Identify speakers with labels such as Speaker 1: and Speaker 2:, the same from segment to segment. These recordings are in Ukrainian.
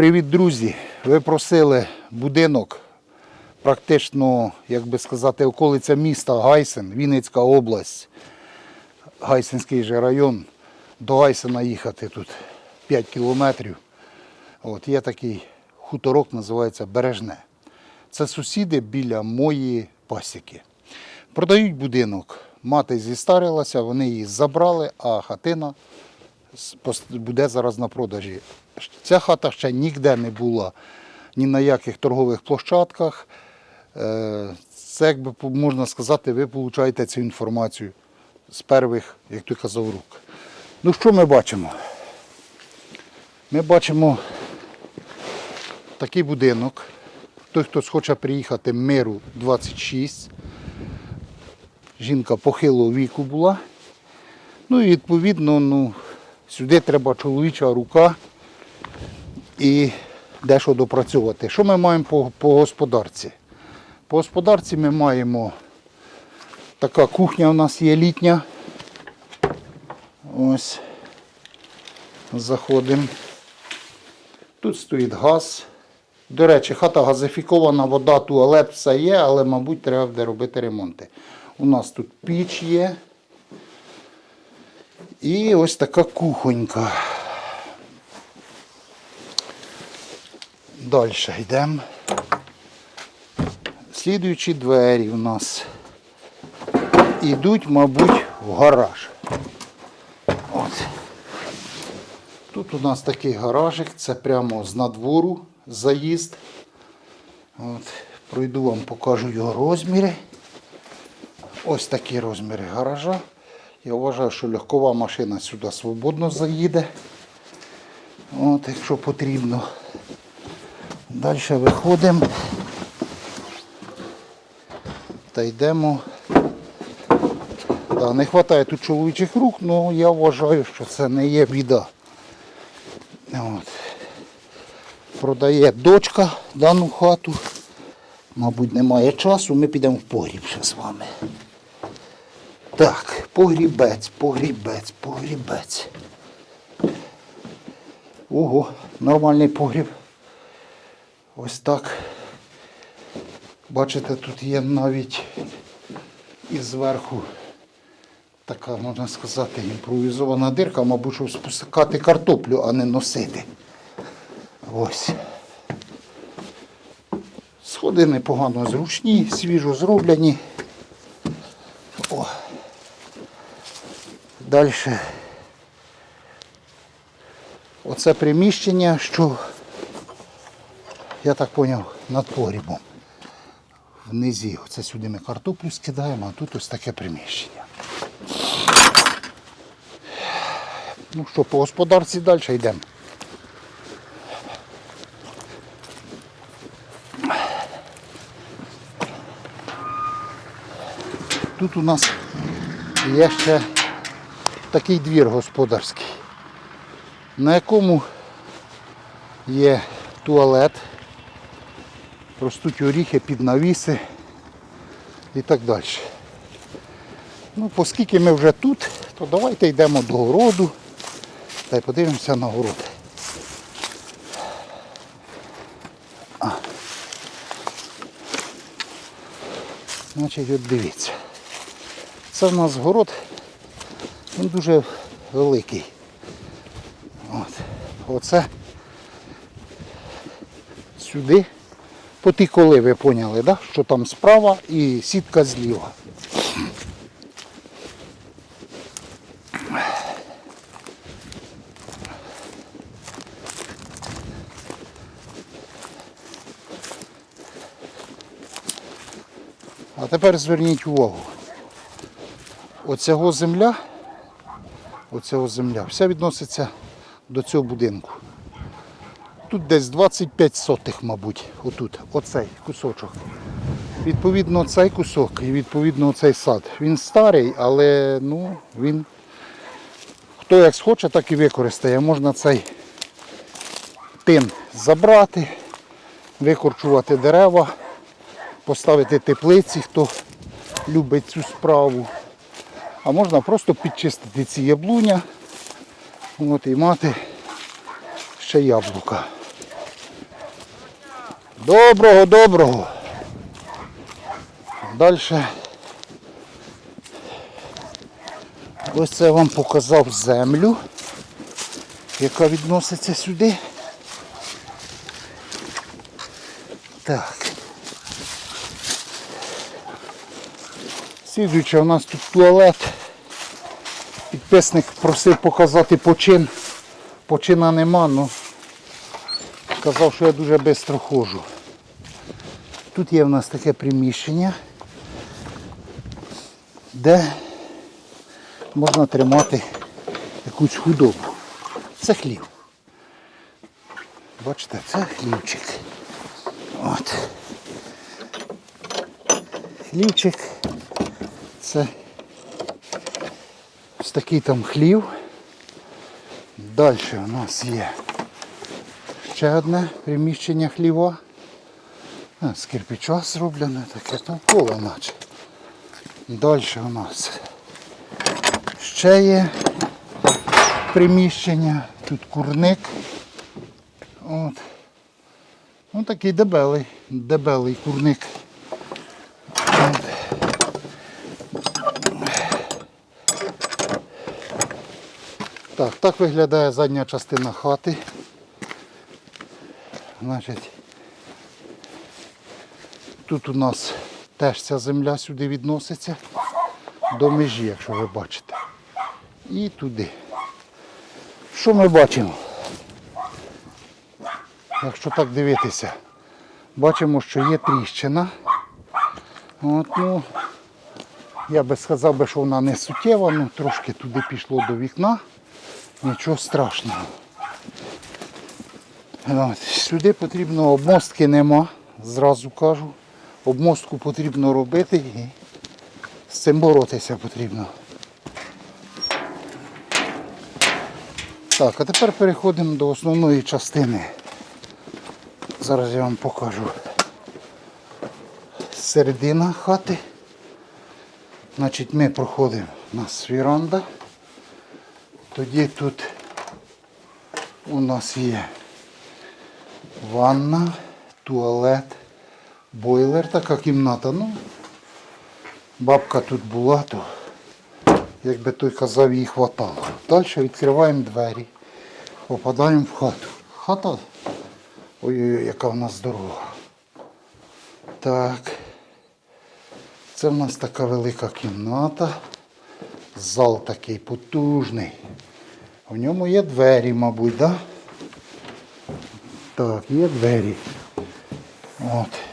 Speaker 1: Привіт, друзі! Ви просили будинок, практично, як би сказати, околиця міста Гайсен, Вінницька область, Гайсенський же район. До Гайсена їхати тут 5 кілометрів. От, є такий хуторок, називається Бережне. Це сусіди біля моєї пасіки. Продають будинок. Мати зістарилася, вони її забрали, а хатина буде зараз на продажі. Ця хата ще ніде не була ні на яких торгових площадках. Е, Це, якби по- можна сказати, ви получаєте цю інформацію з перших, як ти казав, рук. Ну що ми бачимо? Ми бачимо такий будинок. Той, хто схоче приїхати миру 26. Жінка похилого віку була. Ну і відповідно, ну, сюди треба чоловіча рука і дещо допрацьовувати. Що ми маємо по, по господарці? По господарці ми маємо така кухня у нас є літня. Ось. Заходимо. Тут стоїть газ. До речі, хата газифікована, вода, туалет, все є, але, мабуть, треба буде робити ремонти. У нас тут піч є. І ось така кухонька. Далі йдемо. Слідуючі двері у нас ідуть, мабуть, в гараж. От. Тут у нас такий гаражик, це прямо з надвору заїзд. От. Пройду вам, покажу його розміри. Ось такі розміри гаража. Я вважаю, що легкова машина сюди свободно заїде. От, якщо потрібно. Далі виходимо та йдемо. Да, не вистачає тут чоловічих рук, але я вважаю, що це не є біда. От. Продає дочка дану хату. Мабуть, немає часу, ми підемо в погріб ще з вами. Так, погрібець, погрібець, погрібець. Ого, нормальний погріб. Ось так. Бачите, тут є навіть і зверху така, можна сказати, імпровізована дирка, мабуть, щоб спускати картоплю, а не носити. Ось. Сходи непогано зручні, свіжо зроблені. О. Далі. Оце приміщення, що, я так зрозумів, над погрібом. Внизі, оце сюди ми картоплю скидаємо, а тут ось таке приміщення. Ну що, по господарці далі йдемо. Тут у нас є ще такий двір господарський, на якому є туалет, ростуть оріхи під навіси і так далі. Ну, оскільки ми вже тут, то давайте йдемо до городу та й подивимося на город. А. Значить, от дивіться. Це в нас город, він дуже великий. От. Оце сюди. По ті коли ви поняли, да? що там справа і сітка зліва. А тепер зверніть увагу. Оцього земля, оцього земля, вся відноситься до цього будинку. Тут десь 25 сотих, мабуть, отут, оцей кусочок. Відповідно, цей кусок і відповідно цей сад. Він старий, але ну, він хто як схоче, так і використає. Можна цей тин забрати, викорчувати дерева, поставити теплиці, хто любить цю справу. А можна просто підчистити ці яблуня от, і мати ще яблука. Доброго, доброго. Далі. Ось це я вам показав землю, яка відноситься сюди. Так. Слідуюче у нас тут туалет. Підписник просив показати почин. Почина нема, але сказав, що я дуже швидко ходжу. Тут є в нас таке приміщення, де можна тримати якусь худобу. Це хлів. Бачите, це хлівчик. От. Хлівчик. Це ось такий там хлів. Далі у нас є ще одне приміщення хліва. А, з кирпича зроблене, таке толкове наче. Далі у нас ще є приміщення, тут курник. От. Ну такий дебелий, дебелий курник. От. Так, так виглядає задня частина хати. Значить, тут у нас теж ця земля сюди відноситься до межі, якщо ви бачите. І туди. Що ми бачимо? Якщо так дивитися, бачимо, що є тріщина. От, ну, я би сказав, що вона не суттєва, ну трошки туди пішло до вікна. Нічого страшного. От, сюди потрібно обмостки нема, зразу кажу. Обмостку потрібно робити і з цим боротися потрібно. Так, а тепер переходимо до основної частини. Зараз я вам покажу. Середина хати. Значить, ми проходимо у нас віранда. Тоді тут у нас є ванна, туалет, бойлер, така кімната. Ну, бабка тут була, то, як би той казав, їй хватало. Далі відкриваємо двері, попадаємо в хату. Хата, ой-ой, яка в нас дорога. Так. Це в нас така велика кімната. Зал такий потужний. В ньому є двері, мабуть, да? Так, є двері. От.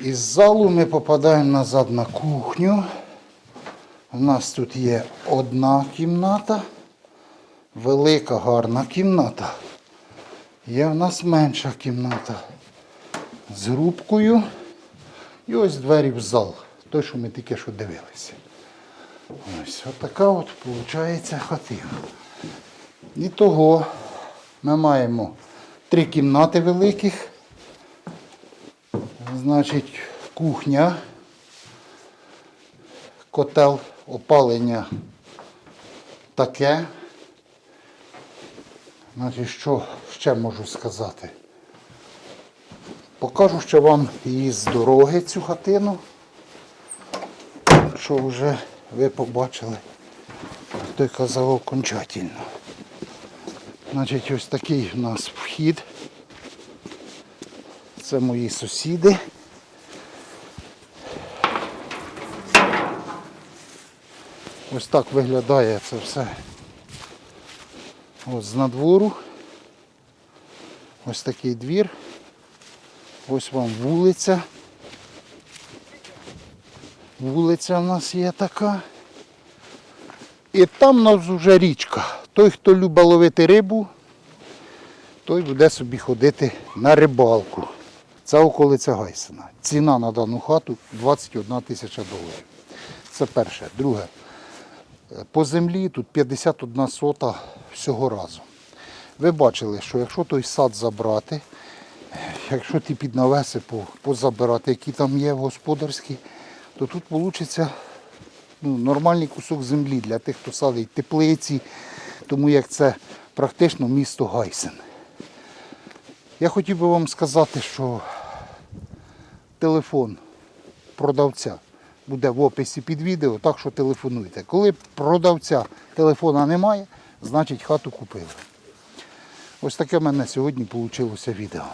Speaker 1: Із залу ми попадаємо назад на кухню. У нас тут є одна кімната, велика гарна кімната. Є в нас менша кімната з грубкою. І ось двері в зал. Той, що ми тільки що дивилися. Ось отака от виходить хатина. І того ми маємо три кімнати великих. Значить, кухня, котел, опалення таке. Значить, що ще можу сказати? Покажу ще вам її з дороги цю хатину, що вже ви побачили, той казав окончательно. Значить, ось такий у нас вхід. Це мої сусіди. Ось так виглядає це все. Ось з надвору. Ось такий двір. Ось вам вулиця. Вулиця в нас є така. І там у нас вже річка. Той, хто любить ловити рибу, той буде собі ходити на рибалку. Це околиця Гайсена. Ціна на дану хату 21 тисяча доларів. Це перше. Друге. По землі тут 51 сота всього разом. Ви бачили, що якщо той сад забрати, якщо ті під навеси по- позабирати, які там є господарські, то тут вийде ну, нормальний кусок землі для тих, хто садить теплиці, тому як це практично місто Гайсен. Я хотів би вам сказати, що телефон продавця буде в описі під відео, так що телефонуйте. Коли продавця телефона немає, значить хату купили. Ось таке в мене сьогодні вийшло відео.